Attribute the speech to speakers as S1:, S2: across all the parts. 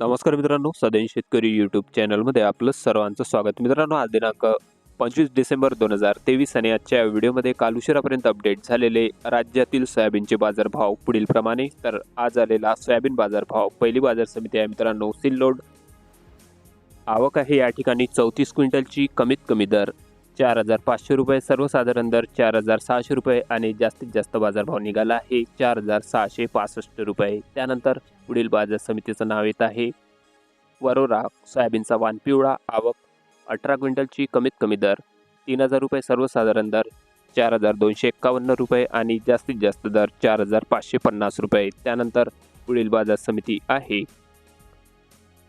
S1: नमस्कार मित्रांनो सदैन शेतकरी यूट्यूब चॅनलमध्ये आपलं सर्वांचं स्वागत. मित्रांनो आज दिनांक पंचवीस डिसेंबर दोन हजार तेवीस आणि आजच्या व्हिडिओमध्ये काल उशिरापर्यंत अपडेट झालेले राज्यातील सोयाबीनचे बाजारभाव पुढील प्रमाणे. तर आज आलेला सोयाबीन बाजारभाव पहिली बाजार समिती आहे मित्रांनो सिल्लोड. आवक आहे या ठिकाणी चौतीस क्विंटलची कमीत कमी दर. चार हजार पाचशे रुपये सर्वसाधारण दर चार हजार सहाशे रुपये आणि जास्तीत जास्त बाजारभाव निघाला आहे चार हजार सहाशे पासष्ट रुपये. त्यानंतर पुढील बाजार समितीचं नाव येत आहे वरोरा सोयाबीनचा वाण पिवळा आवक अठरा क्विंटलची कमीत कमी दर तीन हजार रुपये सर्वसाधारण दर चार हजार दोनशे एक्कावन्न रुपये आणि जास्तीत जास्त दर चार हजार पाचशे पन्नास रुपये. त्यानंतर पुढील बाजार समिती आहे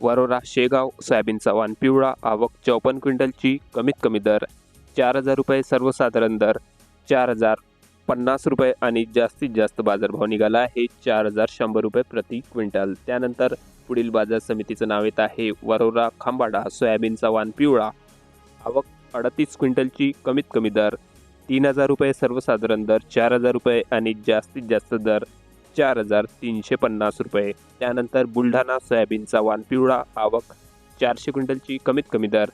S1: वरोरा शेगाव सोयाबीनचा वाण पिवळा आवक चौपन्न क्विंटलची कमीत कमी दर चार हजार रुपये सर्वसाधारण दर चार हजार पन्नास रुपये आणि जास्तीत जास्त बाजारभाव निघाला आहे. चार हजार शंभर रुपये प्रति क्विंटल. त्यानंतर पुढील बाजार समितीचं नाव येत आहे वरोरा खांबाडा सोयाबीनचा वाण पिवळा. आवक अडतीस क्विंटलची कमीत कमी दर तीन हजार रुपये सर्वसाधारण दर चार हजार रुपये आणि जास्तीत जास्त दर चार हजार तीनशे पन्नास रुपये. त्यानंतर बुलढाणा सोयाबीनचा वाण पिवळा. आवक चारशे क्विंटलची कमीत कमी दर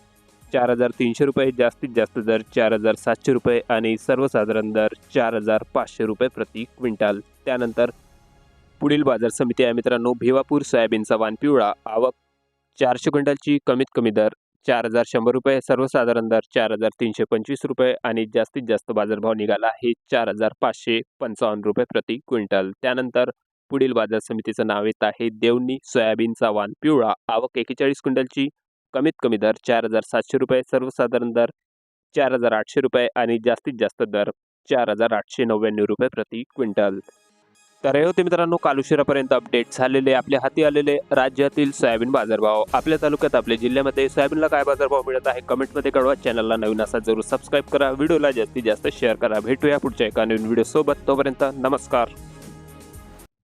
S1: चार हजार तीनशे रुपये जास्तीत जास्त दर चार हजार सातशे रुपये आणि सर्वसाधारण दर चार हजार पाचशे रुपये प्रति क्विंटल. त्यानंतर पुढील बाजार समिती आहे मित्रांनो भिवापूर सोयाबीनचा वाण पिवळा आवक चारशे क्विंटलची कमीत कमी दर चार हजार शंभर रुपये सर्वसाधारण दर चार हजार तीनशे पंचवीस रुपये आणि जास्तीत जास्त बाजारभाव निघाला आहे चार हजार पाचशे पंचावन्न रुपये प्रति क्विंटल. त्यानंतर पुढील बाजार समितीचं नाव येत आहे देवणी सोयाबीनचा वाण पिवळा आवक एकेचाळीस क्विंटलची कमीत कमी दर चार हजार सातशे रुपये सर्वसाधारण दर चार हजार आठशे रुपये आणि जास्तीत जास्त दर चार हजार आठशे नव्याण्णव रुपये प्रति क्विंटल. तर हे होते मित्रांनो काल उशिरापर्यंत अपडेट झालेले आपल्या हाती आलेले राज्यातील सोयाबीन बाजारभाव. आपल्या तालुक्यात आपल्या जिल्ह्यामध्ये सोयाबीनला काय बाजारभाव मिळत आहे कमेंटमध्ये कळवा. चॅनलला नवीन असा जरूर सबस्क्राईब करा. व्हिडिओला जास्तीत जास्त शेअर करा. भेटूया पुढच्या एका नवीन व्हिडिओ सोबत. तोपर्यंत नमस्कार.